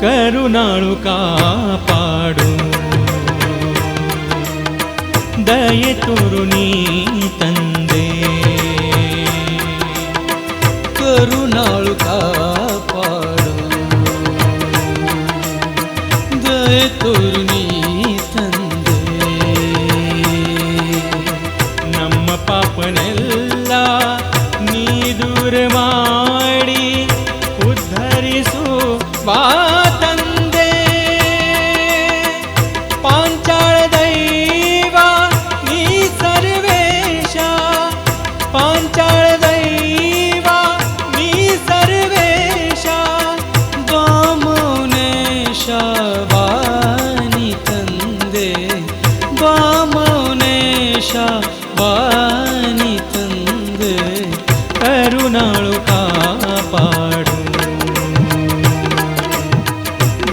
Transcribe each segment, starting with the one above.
ಕರುಣಾಳು ಕಾಪಾಡು. ದಯೆ ತೋರು ನೀ ತಂದೆ. ಕರುಣಾಳು ಕಾಪಾಡು. ದಯ ತೋರು ನೀ ತಂದೆ. ನಮ್ಮ ಪಾಪನೆಲ್ಲ ನೀ ದೂರ ಮಾಡಿ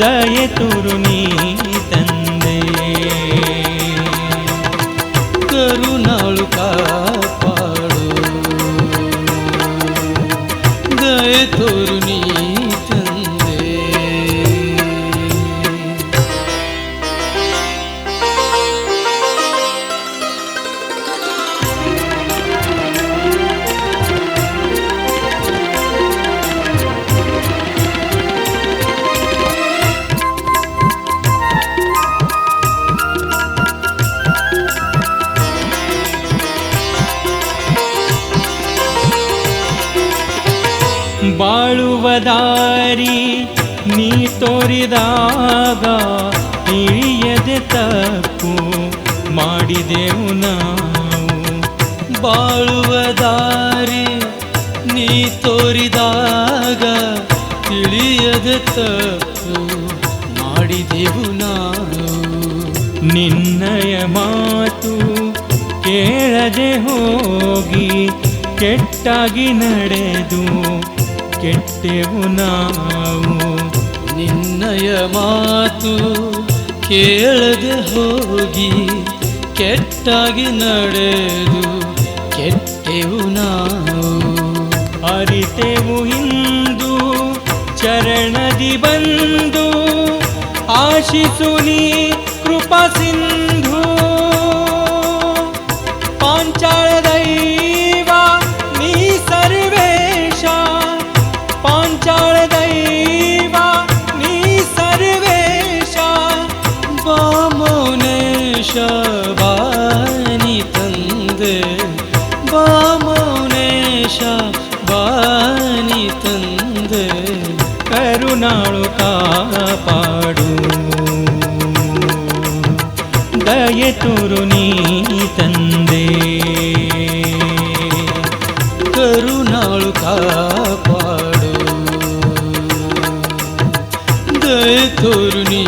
ದಯೆ ತೋರು ನೀ ತಂದೆ ಕರುಣಾಳು ಕಾಪಾಡು ದಯ ತೋರು ನೀ ದಾರಿ ನೀ ತೋರಿದಾಗ ಇಳಿಯದೆ ತಪ್ಪು ಮಾಡಿದೆವು ನಾವು. ಬಾಳುವ ದಾರಿ ನೀ ತೋರಿದಾಗ ತಿಳಿಯದೆ ತಪ್ಪು ಮಾಡಿದೆವು ನಾವು. ನಿನ್ನಯ ಮಾತು ಕೇಳದೆ ಹೋಗಿ ಕೆಟ್ಟಾಗಿ ನಡೆದು ಕೆಟ್ಟೆವು ನಾವು. ನಿನ್ನಯ ಮಾತು ಕೇಳದೆ ಹೋಗಿ ಕೆಟ್ಟಾಗಿ ನಡೆದು ಕೆಟ್ಟೆವು ನಾವು. ಅರಿತೆವು ಇಂದು ಚರಣದಿ ಬಂದು ಆಶಿಸು ನೀ ಕೃಪಾ ಸಿಂಧು. मेशाुकापाडु गये टुरुणि तन्दि करुणालुकापाडु गये थोरुणी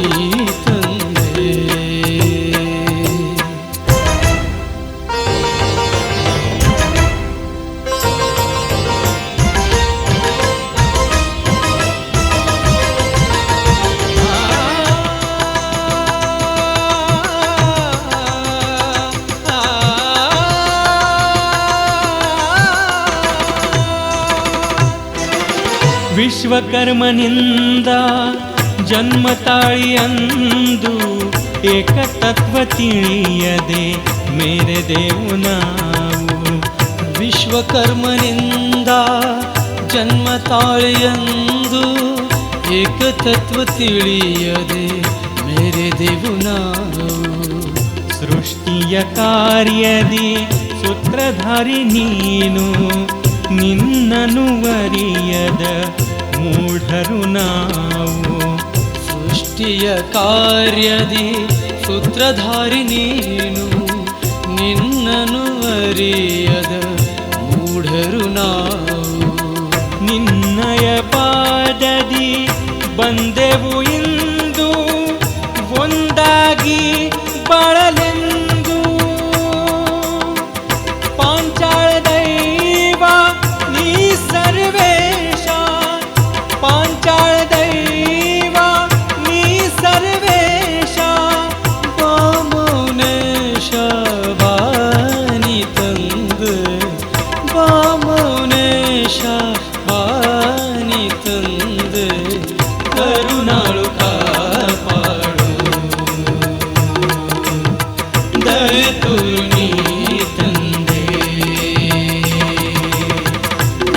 ವಿಶ್ವಕರ್ಮನಿಂದ ಜನ್ಮ ತಾಳಿಯಂದು ಏಕತತ್ವ ತಿಳಿಯದೆ ಮೇರೆದೆವು ನಾವು. ವಿಶ್ವಕರ್ಮನಿಂದ ಜನ್ಮ ತಾಳಿಯಂದು ಏಕತತ್ವ ತಿಳಿಯದೆ ಮೇರೆದೆವು ನಾವು. ಸೃಷ್ಟಿಯ ಕಾರ್ಯದಿ ಸೂತ್ರಧಾರಿ ನೀನು, ನಿನ್ನನು ವರಿಯದ ಮೂಢರು ನಾವು. ಸೃಷ್ಟಿಯ ಕಾರ್ಯದಿ ಸೂತ್ರಧಾರಿ ನೀನು. ನಿನ್ನನು ಅರಿಯದ ಮೂಢರು ನಾವು. ನಿನ್ನಯ ಪಾದದಿ ಬಂದೆವು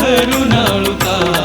करुणाळुता.